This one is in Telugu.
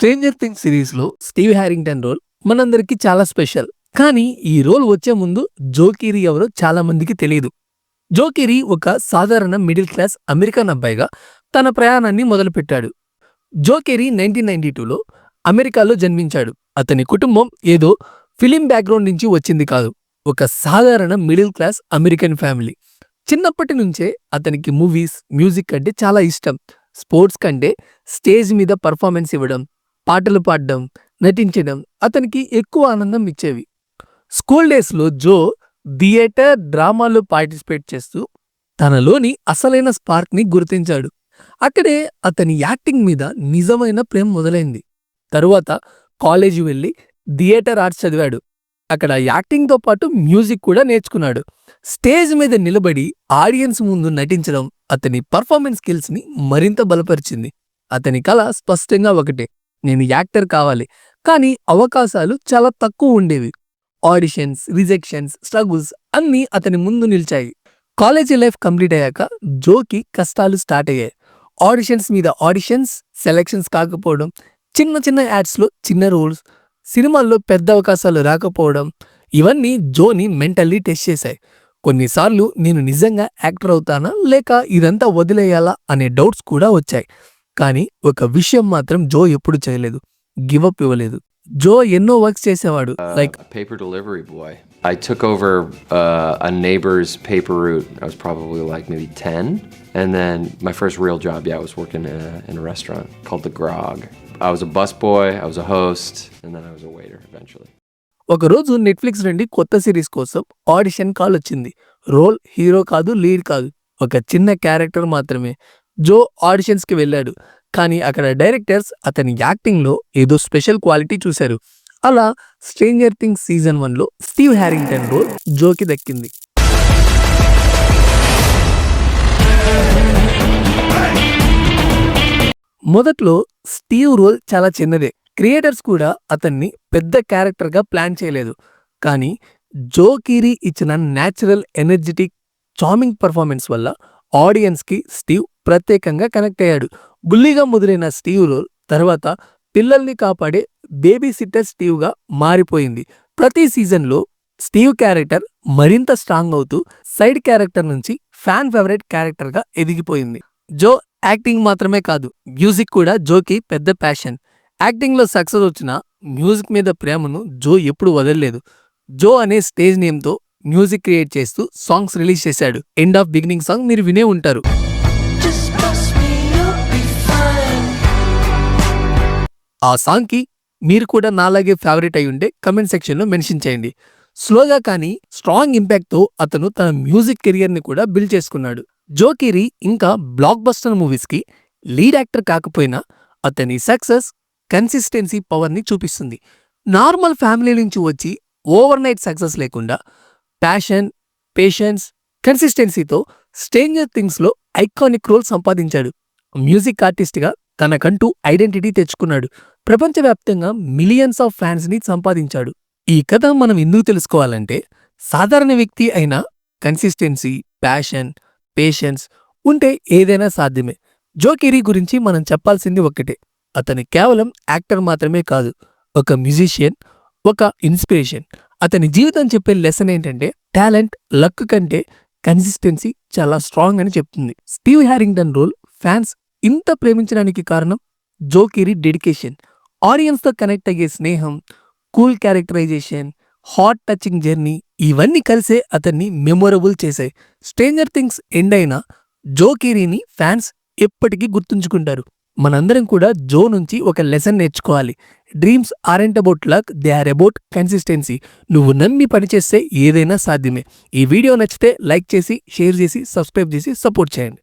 స్ట్రేంజర్ థింగ్ సిరీస్లో స్టీవ్ హ్యారింగ్టన్ రోల్ మనందరికీ చాలా స్పెషల్ కానీ ఈ రోల్ వచ్చే ముందు జోకీరి ఎవరో చాలా మందికి తెలియదు. జోకీరి ఒక సాధారణ మిడిల్ క్లాస్ అమెరికన్ అబ్బాయిగా తన ప్రయాణాన్ని మొదలుపెట్టాడు. జోకేరి నైన్టీన్ నైన్టీ టూలో అమెరికాలో జన్మించాడు. అతని కుటుంబం ఏదో ఫిలిం బ్యాక్గ్రౌండ్ నుంచి వచ్చింది కాదు. ఒక సాధారణ మిడిల్ క్లాస్ అమెరికన్ ఫ్యామిలీ చిన్నప్పటి నుంచే అతనికి మూవీస్ మ్యూజిక్ అంటే చాలా ఇష్టం. స్పోర్ట్స్ కంటే స్టేజ్ మీద పర్ఫార్మెన్స్ ఇవ్వడం పాటలు పాడడం నటించడం అతనికి ఎక్కువ ఆనందం ఇచ్చేవి. స్కూల్ డేస్లో జో థియేటర్ డ్రామాలో పార్టిసిపేట్ చేస్తూ తనలోని అసలైన స్పార్క్ని గుర్తించాడు. అక్కడే అతని యాక్టింగ్ మీద నిజమైన ప్రేమ మొదలైంది. తరువాత కాలేజీ వెళ్ళి థియేటర్ ఆర్ట్స్ చదివాడు. అక్కడ యాక్టింగ్తో పాటు మ్యూజిక్ కూడా నేర్చుకున్నాడు. స్టేజ్ మీద నిలబడి ఆడియన్స్ ముందు నటించడం అతని పర్ఫార్మెన్స్ స్కిల్స్ని మరింత బలపరిచింది. అతని కళ స్పష్టంగా ఒకటే. నేను యాక్టర్ కావాలి. కానీ అవకాశాలు చాలా తక్కువ ఉండేవి. ఆడిషన్స్ రిజెక్షన్స్ స్ట్రగుల్స్ అన్నీ అతని ముందు నిలిచాయి. కాలేజీ లైఫ్ కంప్లీట్ అయ్యాక జోకి కష్టాలు స్టార్ట్ అయ్యాయి. ఆడిషన్స్ మీద ఆడిషన్స్ సెలెక్షన్స్ కాకపోవడం చిన్న చిన్న యాడ్స్లో చిన్న రోల్స్ సినిమాల్లో పెద్ద అవకాశాలు రాకపోవడం ఇవన్నీ జోని మెంటల్లీ టెస్ట్ చేశాయి. కొన్నిసార్లు నేను నిజంగా యాక్టర్ అవుతానా లేక ఇదంతా వదిలేయాలా అనే డౌట్స్ కూడా వచ్చాయి. కానీ ఒక విషయం మాత్రం జో ఎప్పుడు చేయలేదు గివప్ ఇవ్వలేదు జో ఎన్నో వర్క్స్ చేసేవాడు like paper delivery boy. I took over uh, a neighbor's paper route. I was probably like maybe 10. And then my first real job, yeah, I was working in a, in a restaurant called The Grog. I was a busboy, I was a host, and then I was a waiter eventually. ఒకరోజు నెట్ఫ్లిక్స్ నుండి కొత్త సిరీస్ కోసం ఆడిషన్ కాల్ వచ్చింది రోల్ హీరో కాదు లీడ్ కాదు ఒక చిన్న క్యారెక్టర్ మాత్రమే జో ఆడిషన్స్కి వెళ్ళాడు. కానీ అక్కడ డైరెక్టర్స్ అతని యాక్టింగ్లో ఏదో స్పెషల్ క్వాలిటీ చూశారు. అలా స్ట్రేంజర్ థింగ్స్ సీజన్ వన్లో స్టీవ్ హ్యారింగ్టన్ రోల్ జోకి దక్కింది. మొదట్లో స్టీవ్ రోల్ చాలా చిన్నదే. క్రియేటర్స్ కూడా అతన్ని పెద్ద క్యారెక్టర్గా ప్లాన్ చేయలేదు. కానీ జోకీరీ ఇచ్చిన న్యాచురల్ ఎనర్జెటిక్ చామింగ్ పర్ఫార్మెన్స్ వల్ల ఆడియన్స్కి స్టీవ్ ప్రత్యేకంగా కనెక్ట్ అయ్యాడు. బుల్లిగా ముదిరిన స్టీవ్ రోల్ తర్వాత పిల్లల్ని కాపాడే బేబీ సిట్టర్ స్టీవ్గా మారిపోయింది. ప్రతి సీజన్లో స్టీవ్ క్యారెక్టర్ మరింత స్ట్రాంగ్ అవుతూ సైడ్ క్యారెక్టర్ నుంచి ఫ్యాన్ ఫేవరెట్ క్యారెక్టర్గా ఎదిగిపోయింది. జో యాక్టింగ్ మాత్రమే కాదు మ్యూజిక్ కూడా జోకి పెద్ద ప్యాషన్ యాక్టింగ్లో సక్సెస్ వచ్చిన మ్యూజిక్ మీద ప్రేమను జో ఎప్పుడు వదలలేదు. జో అనే స్టేజ్ నేమ్తో మ్యూజిక్ క్రియేట్ చేస్తూ సాంగ్స్ రిలీజ్ చేశాడు. ఎండ్ ఆఫ్ బిగినింగ్ సాంగ్ మీరు వినే ఉంటారు. ఆ సాంగ్కి మీరు కూడా నాలాగే ఫేవరెట్ అయి ఉంటే కమెంట్ సెక్షన్లో మెన్షన్ చేయండి. స్లోగా కానీ స్ట్రాంగ్ ఇంపాక్ట్తో అతను తన మ్యూజిక్ కెరియర్ని కూడా బిల్డ్ చేసుకున్నాడు. జోకిరి ఇంకా బ్లాక్ బస్టర్ మూవీస్కి లీడ్ యాక్టర్ కాకపోయినా అతని సక్సెస్ కన్సిస్టెన్సీ పవర్ని చూపిస్తుంది. నార్మల్ ఫ్యామిలీ నుంచి వచ్చి ఓవర్ నైట్ సక్సెస్ లేకుండా ప్యాషన్ పేషెన్స్ కన్సిస్టెన్సీతో స్టేంజర్ థింగ్స్లో ఐకానిక్ రోల్ సంపాదించాడు. మ్యూజిక్ ఆర్టిస్ట్గా తనకంటూ ఐడెంటిటీ తెచ్చుకున్నాడు. ప్రపంచవ్యాప్తంగా మిలియన్స్ ఆఫ్ ఫ్యాన్స్ని సంపాదించాడు. ఈ కథ మనం ఎందుకు తెలుసుకోవాలంటే సాధారణ వ్యక్తి అయిన కన్సిస్టెన్సీ ప్యాషన్ పేషెన్స్ ఉంటే ఏదైనా సాధ్యమే. జోకిరీ గురించి మనం చెప్పాల్సింది ఒక్కటే అతను కేవలం యాక్టర్ మాత్రమే కాదు ఒక మ్యూజిషియన్ ఒక ఇన్స్పిరేషన్. అతని జీవితం చెప్పే లెసన్ ఏంటంటే టాలెంట్ లక్ కంటే కన్సిస్టెన్సీ చాలా స్ట్రాంగ్ అని చెప్తుంది. స్టీవ్ హ్యారింగ్టన్ రోల్ ఫ్యాన్స్ ఇంత ప్రేమించడానికి కారణం జోకిరి డెడికేషన్. ఆడియన్స్తో కనెక్ట్ అయ్యే స్నేహం cool characterisation heart touching journey ఇవన్నీ కలిసే అతన్ని మెమొరబుల్ చేశాయి. స్ట్రేంజర్ థింగ్స్ ఎండ్ అయిన జోకేరీని ఫ్యాన్స్ ఎప్పటికీ గుర్తుంచుకుంటారు. మనందరం కూడా జో నుంచి ఒక లెసన్ నేర్చుకోవాలి. Dreams aren't about luck they are about consistency. నువ్వు నమ్మి పనిచేస్తే ఏదైనా సాధ్యమే. ఈ వీడియో నచ్చితే లైక్ చేసి షేర్ చేసి సబ్స్క్రైబ్ చేసి సపోర్ట్ చేయండి.